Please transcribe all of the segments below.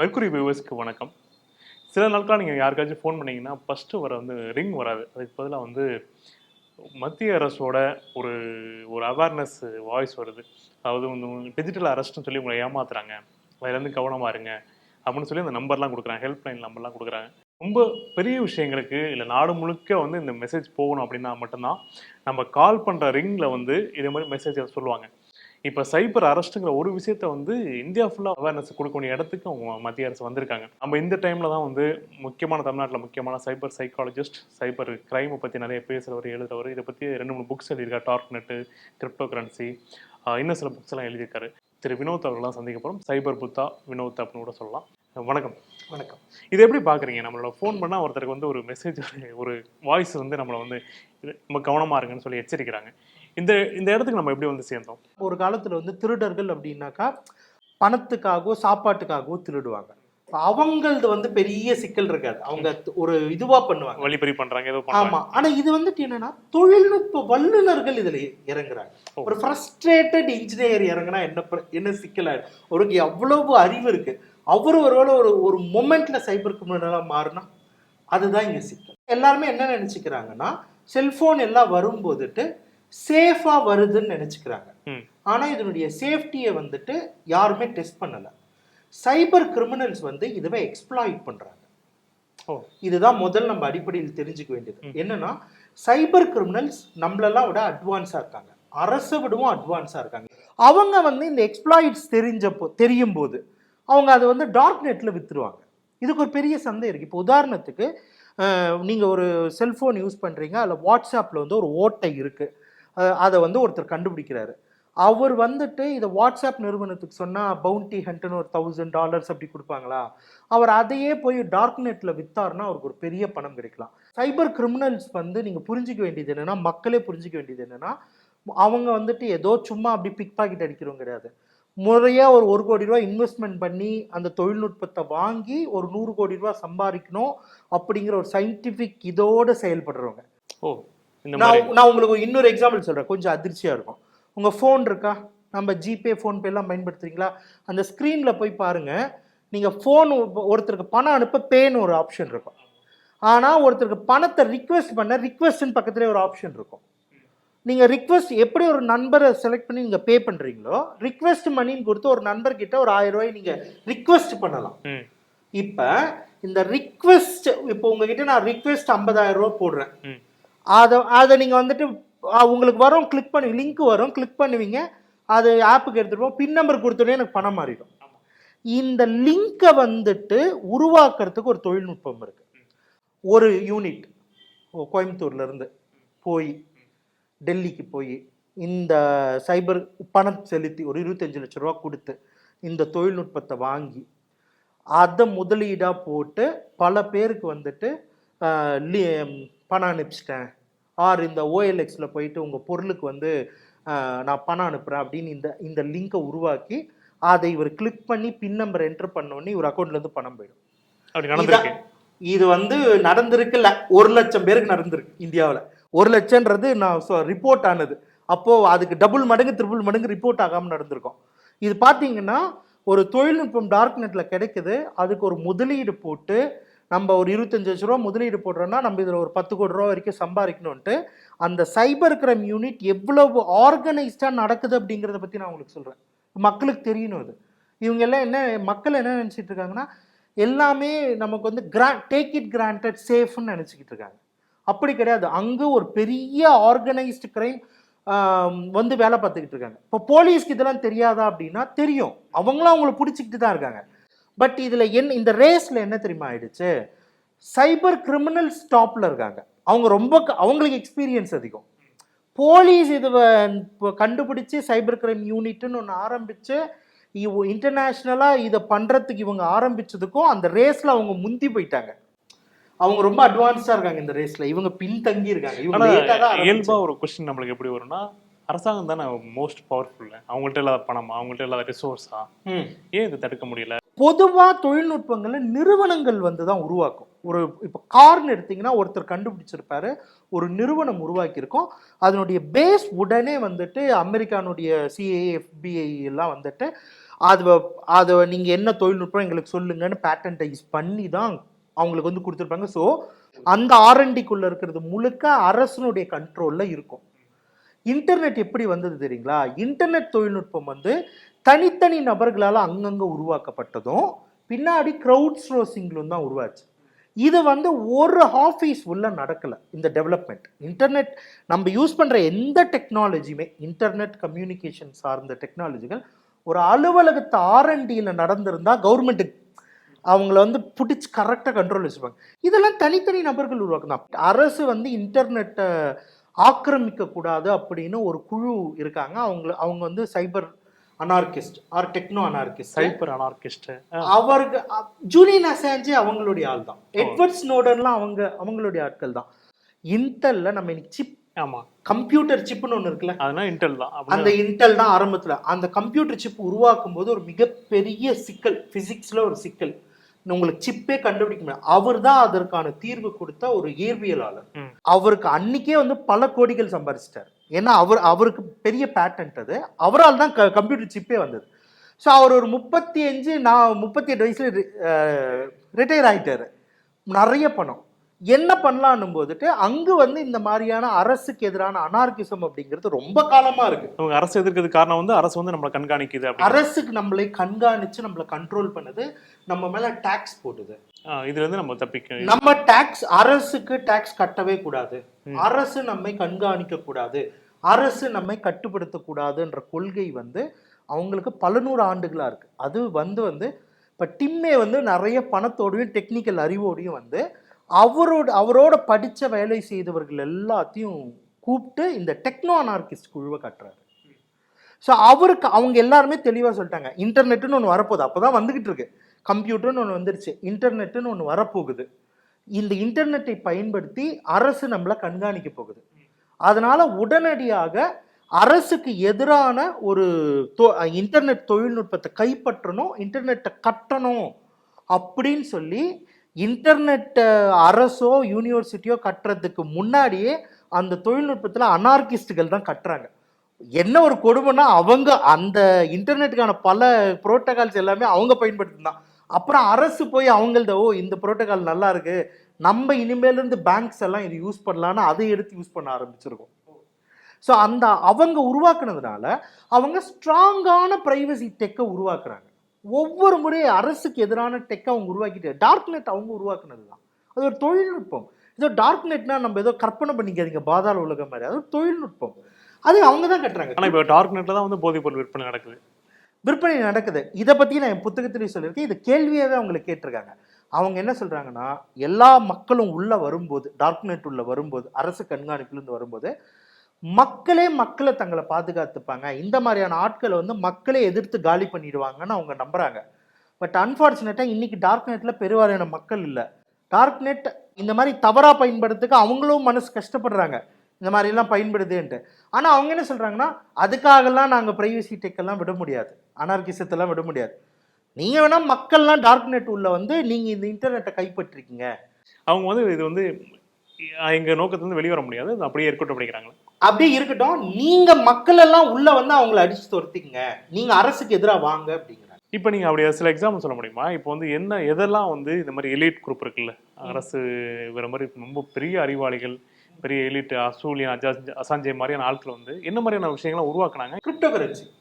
Mercury வியூவர்ஸ்க்கு வணக்கம். சில நாட்களாக நீங்கள் யாருக்காச்சும் ஃபோன் பண்ணிங்கன்னா ஃபஸ்ட்டு வர வந்து ரிங் வராது. அதுக்கு பதிலாக வந்து மத்திய அரசோட ஒரு ஒரு அவேர்னஸ் வாய்ஸ் வருது. அதாவது வந்து டிஜிட்டல் அரெஸ்ட்னு சொல்லி உங்களை ஏமாத்துறாங்க. அதிலேருந்து கவனமாக இருங்க. அப்படின்னு சொல்லி அந்த நம்பர்லாம் கொடுக்குறாங்க. ஹெல்ப்லைன் நம்பர்லாம் கொடுக்குறாங்க. ரொம்ப பெரிய விஷயங்களுக்கு இல்லை நாடு முழுக்க வந்து இந்த மெசேஜ் போகணும் அப்படின்னா மட்டும்தான் நம்ம கால் பண்ணுற ரிங்கில் வந்து இதே மாதிரி மெசேஜ் சொல்லுவாங்க. இப்போ சைபர் அரெஸ்ட்டுங்கிற ஒரு விஷயத்த வந்து இந்தியா ஃபுல்லாக அவேர்னஸ் கொடுக்க வேண்டிய இடத்துக்கு அவங்க மத்திய அரசு வந்திருக்காங்க. நம்ம இந்த டைமில் தான் வந்து முக்கியமான தமிழ்நாட்டில் முக்கியமான சைபர் சைக்காலஜிஸ்ட் சைபர் கிரைமை பற்றி நிறைய பேசுகிறவர் எழுதுறவர் இதை பற்றி ரெண்டு மூணு புக்ஸ் எழுதியிருக்காரு டார்க் நெட்டு கிரிப்டோ கரன்சி இன்னும் சில புக்ஸ் எல்லாம் எழுதியிருக்காரு. திரு வினோத் அவர்கள்லாம் சந்திக்க போகிறோம் சைபர் புத்தா வினோத் அப்படின்னு கூட சொல்லலாம். வணக்கம். வணக்கம். இது எப்படி பார்க்குறீங்க நம்மளோட ஃபோன் பண்ணால் ஒருத்தருக்கு வந்து ஒரு மெசேஜ் ஒரு வாய்ஸ் வந்து நம்மளை வந்து நம்ம கவனமாக இருங்கன்னு சொல்லி எச்சரிக்கிறாங்க. இந்த இந்த இடத்துக்கு நம்ம எப்படி வந்து சேர்ந்தோம்? ஒரு காலத்துல வந்து திருடர்கள் அப்படின்னாக்கா பணத்துக்காகவோ சாப்பாட்டுக்காகவோ திருடுவாங்க. அவங்களது வந்து பெரிய சிக்கல் இருக்காது. அவங்க ஒரு இதுவா பண்ணுவாங்க. ஏதோ பண்ணுறாங்க ஆமா. ஆனா இது வந்துட்டு என்னன்னா தொழில்நுட்ப வல்லுநர்கள் இதுல இறங்குறாங்க. ஒரு ஃப்ரஸ்ட்ரேட்டட் இன்ஜினியர் இறங்குனா என்ன என்ன சிக்கல் ஆயிடும் அவருக்கு எவ்வளவு அறிவு இருக்கு? அவர் ஒருவேளை ஒரு ஒரு மொமெண்ட்ல சைபர் கிரிமினலா மாறினா அதுதான் இங்க சிக்கல். எல்லாருமே என்ன நினைச்சுக்கிறாங்கன்னா செல்போன் எல்லாம் வரும்போதுட்டு சேஃபா வருதுன்னு நினைச்சுக்கிறாங்க. ம். ஆனா இதனுடைய சேஃப்டியை வந்துட்டு யாருமே டெஸ்ட் பண்ணல. சைபர் கிரிமினல்ஸ் வந்து இதுவே எக்ஸ்ப்ளாய்ட் பண்றாங்க. ஓ. இதுதான் முதல் நம்ம அடிப்படையில் தெரிஞ்சுக்க வேண்டியது. என்னன்னா சைபர் கிரிமினல்ஸ் நம்மளெல்லாம் விட அட்வான்ஸா இருக்காங்க. அரசை விடவும் அட்வான்ஸா இருக்காங்க. அவங்க வந்து இந்த எக்ஸ்ப்ளாய்ட்ஸ் தெரிஞ்சப்போ தெரியும் போது அவங்க அதை வந்து டார்க் நெட்ல வித்துருவாங்க. இதுக்கு ஒரு பெரிய சந்தை இருக்கு. இப்போ உதாரணத்துக்கு அஹ், நீங்க ஒரு செல்போன் யூஸ் பண்றீங்க அதில் வாட்ஸ்அப்ல வந்து ஒரு ஓட்டை இருக்கு. அஹ், அதை வந்து ஒருத்தர் கண்டுபிடிக்கிறாரு. அவர் வந்துட்டு இதை வாட்ஸ்அப் நிறுவனத்துக்கு சொன்னால் பவுண்டி ஹண்ட்னு ஒரு தௌசண்ட் டாலர்ஸ் அப்படி கொடுப்பாங்களா? அவர் அதையே போய் டார்க் நெட்டில் வித்தாருன்னா அவருக்கு ஒரு பெரிய பணம் கிடைக்கலாம். சைபர் கிரிமினல்ஸ் வந்து நீங்கள் புரிஞ்சிக்க வேண்டியது என்னன்னா மக்களே புரிஞ்சிக்க வேண்டியது என்னென்னா அவங்க வந்துட்டு ஏதோ சும்மா அப்படி பிக் பாக்கெட் அடிக்கிறவங்க கிடையாது. முறையாக ஒரு ஒரு கோடி ரூபா இன்வெஸ்ட்மெண்ட் பண்ணி அந்த தொழில்நுட்பத்தை வாங்கி ஒரு நூறு கோடி ரூபா சம்பாதிக்கணும் அப்படிங்கிற ஒரு சயின்டிஃபிக் இதோடு செயல்படுறவங்க. ஓ. நான் நான் உங்களுக்கு இன்னொரு எக்ஸாம்பிள் சொல்றேன். கொஞ்சம் அதிர்ச்சியா இருக்கும். உங்க ஃபோன் இருக்கா? நம்ம ஜிபே ஃபோன்பே எல்லாம் பயன்படுத்துறீங்களா? அந்த ஸ்க்ரீன்ல போய் பாருங்க. நீங்க ஃபோன் ஒருத்தருக்கு பணம் அனுப்ப பேன்னு ஒரு ஆப்ஷன் இருக்கும். ஆனா ஒருத்தருக்கு பணத்தை ரிக்வெஸ்ட் பண்ண ரிக்வெஸ்ட்னு பக்கத்துலேயே ஒரு ஆப்ஷன் இருக்கும். நீங்க ரிக்வெஸ்ட் எப்படி ஒரு நண்பரை செலக்ட் பண்ணி நீங்க பே பண்றீங்களோ ரிக்வெஸ்ட் மணின்னு கொடுத்து ஒரு நண்பர்கிட்ட ஒரு ஆயிரம் ரூபாய் நீங்க ரிக்வெஸ்ட் பண்ணலாம். இப்ப இந்த ரிக்வெஸ்ட் இப்போ உங்ககிட்ட நான் ரிக்வெஸ்ட் ஐம்பதாயிரம் ரூபாய் போடுறேன். அதை அதை நீங்க வந்துட்டு உங்களுக்கு வரும் கிளிக் பண்ணி லிங்க் வரும் கிளிக் பண்ணுவீங்க. அது ஆப்புக்கு எடுத்துட்டு போவோம் பின் நம்பர் கொடுத்தோடனே எனக்கு பணம் மாறிடும். இந்த லிங்கை வந்துட்டு உருவாக்குறதுக்கு ஒரு தொழில்நுட்பம் இருக்கு. ஒரு யூனிட் கோயம்புத்தூர்ல இருந்து போய் டெல்லிக்கு போய் இந்த சைபர் பணம் செலுத்தி ஒரு இருபத்தஞ்சு லட்ச ரூபா கொடுத்து இந்த தொழில்நுட்பத்தை வாங்கி அதை முதலீடாக போட்டு பல பேருக்கு வந்துட்டு பணம் அனுப்பிச்சிட்டேன். ஆர் இந்த ஓஎல்எக்ஸில் போயிட்டு உங்கள் பொருளுக்கு வந்து நான் பணம் அனுப்புகிறேன் அப்படின்னு இந்த இந்த லிங்கை உருவாக்கி அதை இவர் கிளிக் பண்ணி பின் நம்பர் என்டர் பண்ணோடனே இவர் அக்கௌண்ட்லேருந்து பணம் போயிடும். அப்படி நடந்திருக்கு. இது வந்து நடந்திருக்குல்ல ஒரு லட்சம் பேருக்கு நடந்திருக்கு இந்தியாவில். ஒரு லட்சம்ன்றது நான் ரிப்போர்ட் ஆனது. அப்போ அதுக்கு டபுள் மடங்கு ட்ரிபிள் மடங்கு ரிப்போர்ட் ஆகாம நடந்திருக்கும். இது பார்த்தீங்கன்னா ஒரு தொழில்நுட்பம் டார்க் நெட்ல கிடைக்குது. அதுக்கு ஒரு முதலீடு போட்டு நம்ம ஒரு இருபத்தஞ்சு லட்ச ரூபா முதலீடு போடுறோம்னா நம்ம இதில் ஒரு பத்து கோடி ரூபா வரைக்கும் சம்பாதிக்கணும்ட்டு அந்த சைபர் கிரைம் யூனிட் எவ்வளவு ஆர்கனைஸ்டாக நடக்குது அப்படிங்கிறத பற்றி நான் உங்களுக்கு சொல்கிறேன் மக்களுக்கு தெரியணும் அது இவங்க எல்லாம் என்ன மக்கள் என்ன நினச்சிட்டு இருக்காங்கன்னா எல்லாமே நமக்கு வந்து கிரா டேக் இட் கிராண்டட் சேஃப்னு நினச்சிக்கிட்டு இருக்காங்க. அப்படி கிடையாது. அங்கே ஒரு பெரிய ஆர்கனைஸ்டு கிரைம் வந்து வேலை பார்த்துக்கிட்டு இருக்காங்க. இப்போ போலீஸ்க்கு இதெல்லாம் தெரியாதா அப்படின்னா தெரியும். அவங்களும் அவங்கள பிடிச்சிக்கிட்டு தான் இருக்காங்க. பட் இதில் என்ன இந்த ரேஸில் என்ன தெரியுமா ஆயிடுச்சு? சைபர் கிரிமினல் ஸ்டாப்பில் இருக்காங்க. அவங்க ரொம்ப அவங்களுக்கு எக்ஸ்பீரியன்ஸ் அதிகம். போலீஸ் இது கண்டுபிடிச்சு சைபர் கிரைம் யூனிட்னு ஒன்று ஆரம்பிச்சு இன்டர்நேஷ்னலாக இதை பண்ணுறதுக்கு இவங்க ஆரம்பிச்சதுக்கும் அந்த ரேஸில் அவங்க முந்தி போயிட்டாங்க. அவங்க ரொம்ப அட்வான்ஸ்டாக இருக்காங்க இந்த ரேஸில் இவங்க பின்தங்கி இருக்காங்க. இவங்க ஆனா லேட்டாக தான் இயல்பா ஆரம்பிச்சாங்க. ஒரு கொஸ்டின் நம்மளுக்கு எப்படி வரும்னா அரசாங்கம் தானே மோஸ்ட் பவர்ஃபுல் அவங்கள்ட்ட இல்லாத பணமா? அவங்கள்ட்ட இல்லாத ரிசோர்ஸா ஏன் இது தடுக்க முடியல? பொதுவாக தொழில்நுட்பங்களை நிறுவனங்கள் வந்து தான் உருவாக்கும். ஒரு இப்போ கார்னு எடுத்தீங்கன்னா ஒருத்தர் கண்டுபிடிச்சிருப்பாரு. ஒரு நிறுவனம் உருவாக்கியிருக்கோம். அதனுடைய பேஸ் உடனே வந்துட்டு அமெரிக்கானுடைய சிஏஎஃபிஐ எல்லாம் வந்துட்டு அது அதை நீங்கள் என்ன தொழில்நுட்பம் எங்களுக்கு சொல்லுங்கன்னு பேட்டன்டைஸ் பண்ணி தான் அவங்களுக்கு வந்து கொடுத்துருப்பாங்க. ஸோ அந்த ஆர்என்டிக்குள்ளே இருக்கிறது முழுக்க அரசனுடைய கண்ட்ரோலில் இருக்கும். இன்டர்நெட் எப்படி வந்தது தெரியுங்களா? இன்டர்நெட் தொழில்நுட்பம் வந்து தனித்தனி நபர்களால் அங்கங்கே உருவாக்கப்பட்டதும் பின்னாடி க்ரௌட் ஸ்ரோசிங்லும் தான் உருவாச்சு. இது வந்து ஒரு ஆஃபீஸ் உள்ள நடக்கலை இந்த டெவலப்மெண்ட் இன்டர்நெட் நம்ம யூஸ் பண்ணுற எந்த டெக்னாலஜியுமே இன்டர்நெட் கம்யூனிகேஷன் சார்ந்த டெக்னாலஜிகள் ஒரு அலுவலகத்தை ஆர்என்டியில் நடந்திருந்தால் கவர்மெண்ட்டுக்கு அவங்கள வந்து பிடிச்சி கரெக்டாக கண்ட்ரோல் வச்சுப்பாங்க. இதெல்லாம் தனித்தனி நபர்கள் உருவாக்கணும் அரசு வந்து இன்டர்நெட்டை ஆக்கிரமிக்கக்கூடாது அப்படின்னு ஒரு குழு இருக்காங்க. அவங்க அவங்க வந்து cyber anarchist or techno anarchist. Cyber anarchist. அவருக்கு ஜூலியன் அசாஞ்சே அவங்களுடைய ஆள் தான். எட்வர்ட் ஸ்னோடன்லாம் அவங்க அவங்களுடைய ஆட்கள் தான். இன்டெல்ல நம்ம இன்னைக்கு சிப் ஆமா. கம்ப்யூட்டர் சிப்னு ஒன்று இருக்குல்ல? அதனால இன்டெல் தான். அந்த இன்டெல் தான் ஆரம்பத்துல. அந்த கம்ப்யூட்டர் சிப் உருவாக்கும் போது ஒரு மிகப்பெரிய சிக்கல் பிசிக்ஸ்ல ஒரு சிக்கல். உங்களுக்கு சிப்பே கண்டுபிடிக்க முடியாது. அவர் தான் அதற்கான தீர்வு கொடுத்த ஒரு இயற்பியலாளர். அவருக்கு அன்னைக்கே வந்து பல கோடிகள் சம்பாரிச்சிட்டார். ஏன்னா அவர் அவருக்கு பெரிய பேட்டன்ட் அது. அவரால் தான் கம்ப்யூட்டர் சிப்பே வந்தது. ஸோ அவர் ஒரு முப்பத்தி அஞ்சு நான் முப்பத்தி எட்டு வயசுல ரிட்டையர் ஆயிட்டாரு. நிறைய பணம். என்ன பண்ணலான்னும் போதுட்டு அங்கு வந்து இந்த மாதிரியான அரசுக்கு எதிரான அனார்கிசம் அப்படிங்கிறது ரொம்ப காலமா இருக்கு. அவங்க அரசு எதிர்க்கிறதுக்கு காரணம் வந்து அரசு வந்து நம்மளை கண்காணிக்குது அரசுக்கு நம்மளை கண்காணிச்சு நம்மளை கண்ட்ரோல் பண்ணுது நம்ம மேல டாக்ஸ் போடுது. இதுல இருந்து நம்ம தப்பிக்க நம்ம டாக்ஸ் அரசுக்கு டாக்ஸ் கட்டவே கூடாது. அரசு நம்மை கண்காணிக்க கூடாது. அரசு நம்மை கட்டுப்படுத்தக்கூடாதுன்ற கொள்கை வந்து அவங்களுக்கு பல நூறு ஆண்டுகளாக இருக்குது அது வந்து வந்து இப்போ டிம்மே வந்து நிறைய பணத்தோடையும் டெக்னிக்கல் அறிவோடையும் வந்து அவரோட அவரோட படித்த வேலை செய்தவர்கள் எல்லாத்தையும் கூப்பிட்டு இந்த டெக்னோ அனார்கிஸ்ட் குழுவை கட்டுறாரு. ஸோ அவருக்கு அவங்க எல்லாருமே தெளிவாக சொல்லிட்டாங்க. இன்டர்நெட்டுன்னு ஒன்று வரப்போகுது. அப்போ தான் வந்துக்கிட்டு இருக்கு கம்ப்யூட்டர்னு ஒன்று வந்துருச்சு. இன்டர்நெட்டுன்னு ஒன்று வரப்போகுது. இந்த இன்டர்நெட்டை பயன்படுத்தி அரசு நம்மளை கண்காணிக்க போகுது. அதனால் உடனடியாக அரசுக்கு எதிரான ஒரு தொ- இன்டர்நெட் தொழில்நுட்பத்தை கைப்பற்றணும் இன்டர்நெட்டை கட்டணும் அப்படின்னு சொல்லி இன்டர்நெட்டை அரசோ யூனிவர்சிட்டியோ கட்டுறதுக்கு முன்னாடியே அந்த தொழில்நுட்பத்தில் அனார்கிஸ்டுகள் தான் கட்டுறாங்க. என்ன ஒரு கொடுமைன்னா அவங்க அந்த இன்டர்நெட்டுக்கான பல புரோட்டோகால்ஸ் எல்லாமே அவங்க பயன்படுத்தினா அப்புறம் அரசு போய் அவங்கள்த ஓ இந்த புரோட்டோகால் நல்லா இருக்குது நம்ம இனிமேலேருந்து பேங்க்ஸ் எல்லாம் இது யூஸ் பண்ணலான்னு அதை எடுத்து யூஸ் பண்ண ஆரம்பிச்சிருக்கோம். ஸோ அந்த அவங்க உருவாக்குனதுனால அவங்க ஸ்ட்ராங்கான ப்ரைவசி டெக்கை உருவாக்குறாங்க. ஒவ்வொரு முறையும் அரசுக்கு எதிரான டெக்கை அவங்க உருவாக்கிட்டு டார்க் நெட் அவங்க உருவாக்குனது தான் அது ஒரு தொழில்நுட்பம். ஏதோ டார்க் நெட்னா நம்ம ஏதோ கற்பனை பண்ணிக்காதீங்க பாதாள உலகம் மாதிரி. அது ஒரு தொழில்நுட்பம். அது அவங்க தான் கட்டுறாங்க. ஆனா இப்போ டார்க் நெட்ல தான் வந்து போதைப் பொருள் விற்பனை நடக்குது. விற்பனை நடக்குது. இதை பற்றி நான் என் புத்தகத்திலேயே சொல்லியிருக்கேன். இது கேள்வியாகவே அவங்களை கேட்டிருக்காங்க. அவங்க என்ன சொல்கிறாங்கன்னா எல்லா மக்களும் உள்ளே வரும்போது டார்க் நெட் உள்ள வரும்போது அரசு கண்காணிப்புலேருந்து வரும்போது மக்களே மக்களை தங்களை பாதுகாத்துப்பாங்க. இந்த மாதிரியான ஆட்களை வந்து மக்களே எதிர்த்து காலி பண்ணிடுவாங்கன்னு அவங்க நம்புகிறாங்க பட் அன்ஃபார்ச்சுனேட்டாக இன்றைக்கி டார்க் நெட்டில் பெருவாரியான மக்கள் இல்லை. டார்க் நெட் இந்த மாதிரி தவறாக பயன்படுறதுக்கு அவங்களும் மனசு கஷ்டப்படுறாங்க. இந்த மாதிரிலாம் பயன்படுதுன்ட்டு. ஆனால் அவங்க என்ன சொல்கிறாங்கன்னா அதுக்காகலாம் நாங்கள் ப்ரைவசி டெக்கெல்லாம் விட முடியாது. அனார்கிசத்தெல்லாம் விட முடியாது. நீங்கள் வேணால் மக்கள்லாம் டார்க் நெட் உள்ள வந்து நீங்கள் இந்த இன்டர்நெட்டை கைப்பற்றிருக்கீங்க. அவங்க வந்து இது வந்து அஹ் எங்க நோக்கத்துல இருந்து வெளியே வர முடியாது. அது அப்படியே இருக்கட்டும் அப்படிங்கிறாங்க. அப்படியே இருக்கட்டும். நீங்க மக்கள் எல்லாம் உள்ள வந்து அவங்கள அடிச்சு துரத்திக்கங்க. நீங்க அரசுக்கு எதிராக வாங்க அப்படிங்கிறாங்க. இப்போ நீங்க அப்படி சில எக்ஸாம்பிள் சொல்ல முடியுமா? இப்போ வந்து என்ன எதெல்லாம் வந்து இந்த மாதிரி எலிட் குரூப் இருக்குல்ல? அரசு வேற மாதிரி ரொம்ப பெரிய அறிவாளிகள் பெரிய எலிட் அசூலியன் அசாஞ்சே மாதிரியான ஆட்கள் வந்து என்ன மாதிரியான விஷயங்களை உருவாக்குனாங்க? Crypto currency.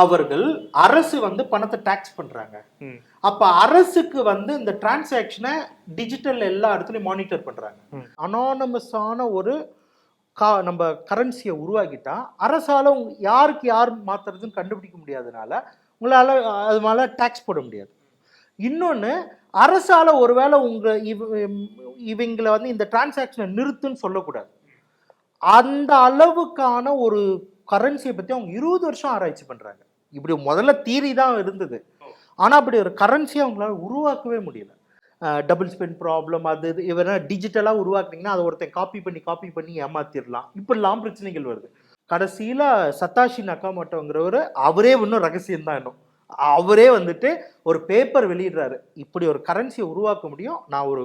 அவர்கள் அரசு வந்து பணத்தை டாக்ஸ் பண்றாங்க. அப்ப அரசுக்கு வந்து இந்த டிரான்சாக்ஷனை டிஜிட்டல் எல்லா இடத்துலயும் மானிட்டர் பண்றாங்க. அனானமஸான ஒரு கா நம்ம கரன்சியை உருவாக்கிட்டா அரசால யாருக்கு யார் மாத்துறதுன்னு கண்டுபிடிக்க முடியாதனால உங்களால அது மேல டாக்ஸ் போட முடியாது. இன்னொன்று அரசால ஒருவேளை உங்க இவ இவங்களை வந்து இந்த டிரான்சாக்ஷனை நிறுத்துன்னு சொல்லக்கூடாது. அந்த அளவுக்கான ஒரு கரன்சியை பற்றி அவங்க இருபது வருஷம் ஆராய்ச்சி பண்ணுறாங்க இப்படி முதல்ல தீரி தான் இருந்தது. ஆனால் அப்படி ஒரு கரன்சியை அவங்களால உருவாக்கவே முடியல. டபுள் ஸ்பென் ப்ராப்ளம் அது இது இவரை டிஜிட்டலாக உருவாக்குனீங்கன்னா அதை ஒருத்தன் காப்பி பண்ணி காப்பி பண்ணி ஏமாத்திடலாம். இப்படிலாம் பிரச்சனைகள் வருது. கடைசியில் சத்தாஷி நக்காமோட்டோங்கிறவர் அவரே இன்னும் ரகசியம்தான் இன்னும். அவரே வந்துட்டு ஒரு பேப்பர் வெளியிடுறாரு. இப்படி ஒரு கரன்சியை உருவாக்க முடியும்? நான் ஒரு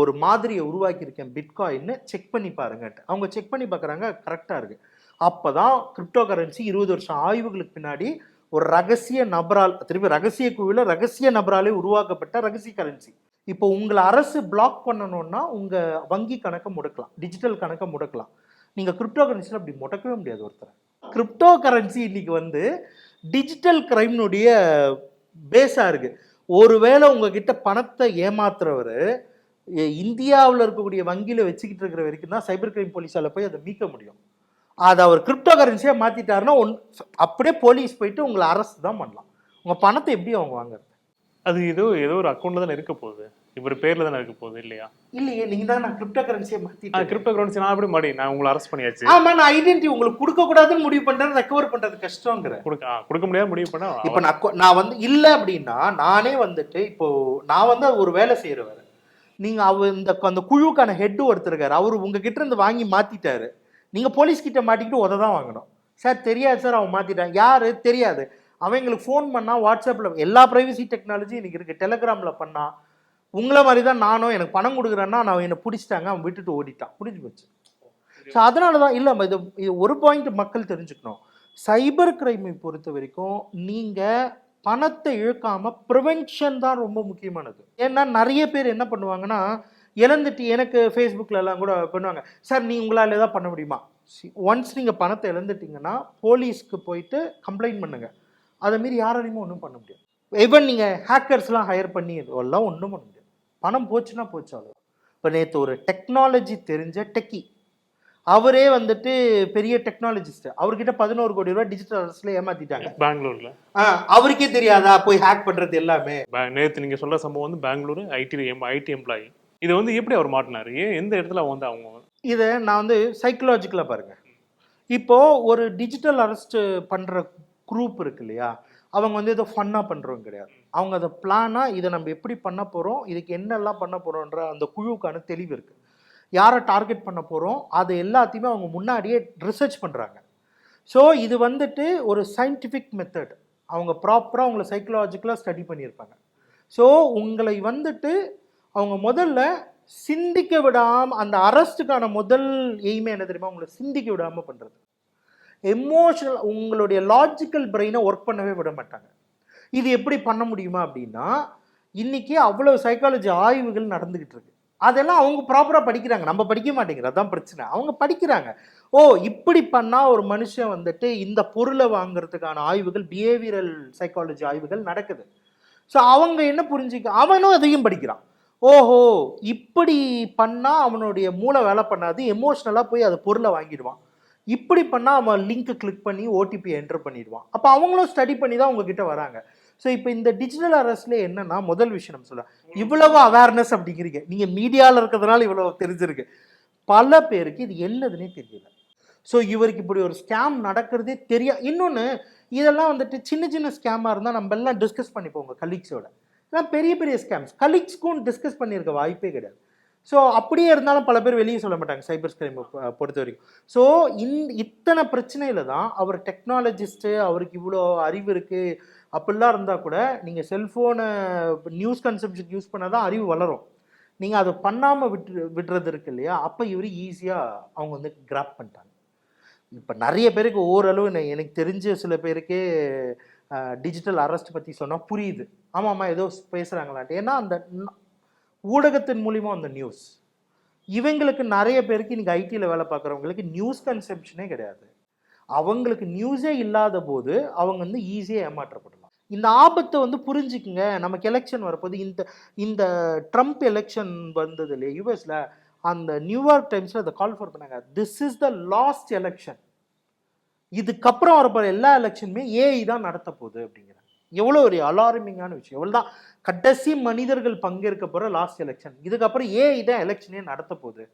ஒரு மாதிரியை உருவாக்கியிருக்கேன் பிட்காயின்னு செக் பண்ணி பாருங்கன்ட்டு. அவங்க செக் பண்ணி பார்க்குறாங்க கரெக்டாக இருக்குது அப்போ தான் கிரிப்டோ கரன்சி இருபது வருஷம் ஆய்வுகளுக்கு பின்னாடி ஒரு ரகசிய நபரால் திருப்பி ரகசிய குழுவில் ரகசிய நபராலே உருவாக்கப்பட்ட ரகசிய கரன்சி இப்போ உங்களை அரசு பிளாக் பண்ணணும்னா உங்கள் வங்கி கணக்கை முடக்கலாம் டிஜிட்டல் கணக்கை முடக்கலாம். நீங்கள் கிரிப்டோ கரன்சியில் அப்படி முடக்கவே முடியாது ஒருத்தர். கிரிப்டோ கரன்சி இன்னைக்கு வந்து டிஜிட்டல் கிரைம்னுடைய பேஸாக இருக்குது ஒருவேளை உங்ககிட்ட பணத்தை ஏமாத்துறவர் இந்தியாவில் இருக்கக்கூடிய வங்கியில் வச்சுக்கிட்டு இருக்கிற வரைக்கும் தான் சைபர் கிரைம் போலீஸால் போய் அதை மீட்க முடியும். அதை அவர் கிரிப்டோ கரன்சியாக மாற்றிட்டாருன்னா ஒன் அப்படியே போலீஸ் போயிட்டு உங்களை அரெஸ்ட் தான் பண்ணலாம். உங்கள் பணத்தை எப்படி அவங்க வாங்குறது? அது ஏதோ ஏதோ ஒரு அக்கௌண்ட்ல தானே இருக்க போகுது. இவர் பேர்ல தானே இருக்க போகுது இல்லையா? இல்லையே நீங்கள் தான் நான் கிரிப்டோ கரன்சியை மாற்றிட்டேன் கிரிப்டோ கரன்சி நான் எப்படி மாடி நான் உங்களை அரெஸ்ட் பண்ணியாச்சு. ஆமா நான் ஐடென்டி உங்களுக்கு கொடுக்க கூடாதுன்னு முடிவு பண்றது ரெக்கவர் பண்றது கஷ்டங்கிற கொடுக்க கொடுக்க முடியாது முடிவு பண்ணா இப்ப நான் நான் வந்து இல்ல அப்படின்னா நானே வந்துட்டு இப்போ நான் வந்து ஒரு வேலை செய்யறவர் நீங்க அவர் இந்த அந்த குழுவுக்கான ஹெட்டு ஒருத்தர் அவர் உங்ககிட்ட இருந்து வாங்கி மாத்திட்டாரு. நீங்க போலீஸ் கிட்ட மாட்டிக்கிட்டு உத தான் வாங்கணும். சார் தெரியாது சார் அவன் மாத்திட்டான் யாரு? தெரியாது. அவன் எங்களுக்கு ஃபோன் பண்ணால் வாட்ஸ்அப்பில் எல்லா ப்ரைவசி டெக்னாலஜி இன்றைக்கி இருக்குது டெலகிராமில் பண்ணால் உங்களை மாதிரி தான் நானும் எனக்கு பணம் கொடுக்குறேன்னா நான் என்னை பிடிச்சிட்டாங்க. அவன் விட்டுட்டு ஓடிட்டான். முடிஞ்சு போச்சு. ஸோ அதனால தான் இல்லை இது ஒரு பாயிண்ட் மக்கள் தெரிஞ்சுக்கணும். சைபர் கிரைமை பொறுத்த வரைக்கும் நீங்கள் பணத்தை இழுக்காமல் ப்ரிவென்ஷன் தான் ரொம்ப முக்கியமானது. ஏன்னா நிறைய பேர் என்ன பண்ணுவாங்கன்னா இழந்துட்டு எனக்கு ஃபேஸ்புக்கில் எல்லாம் கூட பண்ணுவாங்க. சார் நீ உங்களால் ஏதாவது பண்ண முடியுமா? ஒன்ஸ் நீங்கள் பணத்தை இழந்துட்டீங்கன்னா போலீஸ்க்கு போயிட்டு கம்ப்ளைண்ட் பண்ணுங்கள் அதை மீறி யாராலையுமே ஒன்றும் பண்ண முடியாது. ஈவன் நீங்கள் ஹேக்கர்ஸ்லாம் ஹையர் பண்ணி எல்லாம் ஒன்றும் பண்ண முடியாது. பணம் போச்சுன்னா போச்சு இப்போ நேற்று ஒரு டெக்னாலஜி தெரிஞ்ச டெக்கி அவரே வந்துட்டு பெரிய டெக்னாலஜிஸ்ட் அவர்கிட்ட பதினோரு கோடி ரூபாய் டிஜிட்டல் அரசுல ஏமாத்திட்டாங்க. பெங்களூர்ல. அவருக்கே தெரியாதா? போய் ஹேக் பண்றது எல்லாமே. நேத்து நீங்க சொல்ற சம்பவம் வந்து பெங்களூர் ஐடி ஐடி எம்ப்ளாயி இது வந்து எப்படி அவர் மாட்டினாரு? ஏன் எந்த இடத்துல வந்து அவங்க இதை நான் வந்து சைக்கலாஜிக்கலாக பாருங்க. இப்போ ஒரு டிஜிட்டல் அரெஸ்ட் பண்ற குரூப் இருக்கு இல்லையா? அவங்க வந்து ஏதோ ஃபன்னாக பண்ணுறவங்க கிடையாது. அவங்க அதை பிளானாக இதை நம்ம எப்படி பண்ண போகிறோம் இதுக்கு என்னெல்லாம் பண்ண போகிறோன்ற அந்த குழுவுக்கான தெளிவு இருக்குது யாரை டார்கெட் பண்ண போகிறோம் அது எல்லாத்தையுமே அவங்க முன்னாடியே ரிசர்ச் பண்ணுறாங்க ஸோ இது வந்துட்டு ஒரு சயின்டிஃபிக் மெத்தட் அவங்க ப்ராப்பராக உங்களை சைக்கலாஜிக்கலாக ஸ்டடி பண்ணியிருப்பாங்க. ஸோ உங்களை வந்துட்டு அவங்க முதல்ல சிந்திக்க விடாமல் அந்த அரஸ்ட்டுக்கான முதல் எய்மே என்ன தெரியுமா? உங்களை சிந்திக்க விடாமல் பண்ணுறது எமோஷனல் உங்களுடைய லாஜிக்கல் பிரெயினை ஒர்க் பண்ணவே விட மாட்டாங்க. இது எப்படி பண்ண முடியுமா அப்படின்னா இன்றைக்கி அவ்வளோ சைக்காலஜி ஆய்வுகள் நடந்துக்கிட்டு இருக்கு. அதெல்லாம் அவங்க ப்ராப்பராக படிக்கிறாங்க. நம்ம படிக்க மாட்டேங்கிறது அதான் பிரச்சனை. அவங்க படிக்கிறாங்க. ஓ இப்படி பண்ணால் ஒரு மனுஷன் வந்துட்டு இந்த பொருளை வாங்குறதுக்கான ஆய்வுகள் பிஹேவியரல் சைக்காலஜி ஆய்வுகள் நடக்குது. ஸோ அவங்க என்ன புரிஞ்சுக்க அவனும் அதையும் படிக்கிறான். ஓஹோ இப்படி பண்ணால் அவனுடைய மூளை வேலை பண்ணாது. எமோஷ்னலாக போய் அது பொருளை வாங்கிடுவான். இப்படி பண்ணால் அவன் லிங்க்கு கிளிக் பண்ணி ஓடிபி என்டர் பண்ணிடுவான். அப்போ அவங்களும் ஸ்டடி பண்ணி தான் உங்ககிட்ட வராங்க. ஸோ இப்போ இந்த டிஜிட்டல் அரசில் என்னன்னா முதல் விஷயம் நம்ம சொல்லலாம். இவ்வளவு அவேர்னஸ் அப்படிங்கிறீங்க. நீங்கள் மீடியாவில் இருக்கிறதுனால இவ்வளோ தெரிஞ்சிருக்கு. பல பேருக்கு இது என்னதுன்னே தெரியல. ஸோ இவருக்கு இப்படி ஒரு ஸ்கேம் நடக்கிறதே தெரியா இன்னொன்று இதெல்லாம் வந்துட்டு சின்ன சின்ன ஸ்கேமாக இருந்தால் நம்ம எல்லாம் டிஸ்கஸ் பண்ணிப்போங்க கலீக்ஸோட இதெல்லாம் பெரிய பெரிய ஸ்கேம்ஸ் கலீக்ஸ்க்கும் டிஸ்கஸ் பண்ணியிருக்க வாய்ப்பே கிடையாது. ஸோ அப்படியே இருந்தாலும் பல பேர் வெளியே சொல்ல மாட்டாங்க சைபர் ஸ்கிரைம் பொறுத்த வரைக்கும். ஸோ இந் இத்தனை பிரச்சனையில் தான் அவர் டெக்னாலஜிஸ்ட்டு அவருக்கு இவ்வளோ அறிவு இருக்குது அப்படிலாம் இருந்தால் கூட நீங்கள் செல்ஃபோனை நியூஸ் கன்செப்ஷன் யூஸ் பண்ணால் தான் அறிவு வளரும். நீங்கள் அதை பண்ணாமல் விட்டு விடுறது இருக்கு இல்லையா? அப்போ இவர் ஈஸியாக அவங்க வந்து கிராப் பண்ணிட்டாங்க. இப்போ நிறைய பேருக்கு ஓரளவு எனக்கு தெரிஞ்ச சில பேருக்கே டிஜிட்டல் அரெஸ்ட் பற்றி சொன்னால் புரியுது. ஆமாம் ஆமாம் ஏதோ பேசுகிறாங்களான்ட்டு ஏன்னா அந்த ஊடகத்தின் மூலிமா அந்த நியூஸ் இவங்களுக்கு நிறைய பேருக்கு இன்னைக்கு ஐடியில் வேலை பார்க்குறவங்களுக்கு நியூஸ் கன்செப்ஷனே கிடையாது. அவங்களுக்கு நியூஸே இல்லாத போது அவங்க வந்து ஈஸியாக ஏமாற்றப்படலாம் இந்த ஆபத்தை வந்து புரிஞ்சுக்குங்க. நமக்கு எலெக்ஷன் வரப்போது இந்த இந்த ட்ரம்ப் எலெக்ஷன் வந்தது இல்லையா யூஎஸில் அந்த நியூயார்க் டைம்ஸில் அதை கால் ஃபார் பண்ணாங்க. This is the last election இதுக்கப்புறம் வரப்போகிற எல்லா எலெக்ஷனுமே ஏஐ தான் நடத்த போகுது அப்படிங்கிறாங்க எவ்வளோ ஒரு அலாரமிங்கான விஷயம். எவ்வளோ தான். கடைசி மனிதர்கள் பங்கேற்க போகிற லாஸ்ட் எலெக்ஷன் இதுக்கப்புறம் ஏஐ தான் எலெக்ஷனே நடத்த போகுது.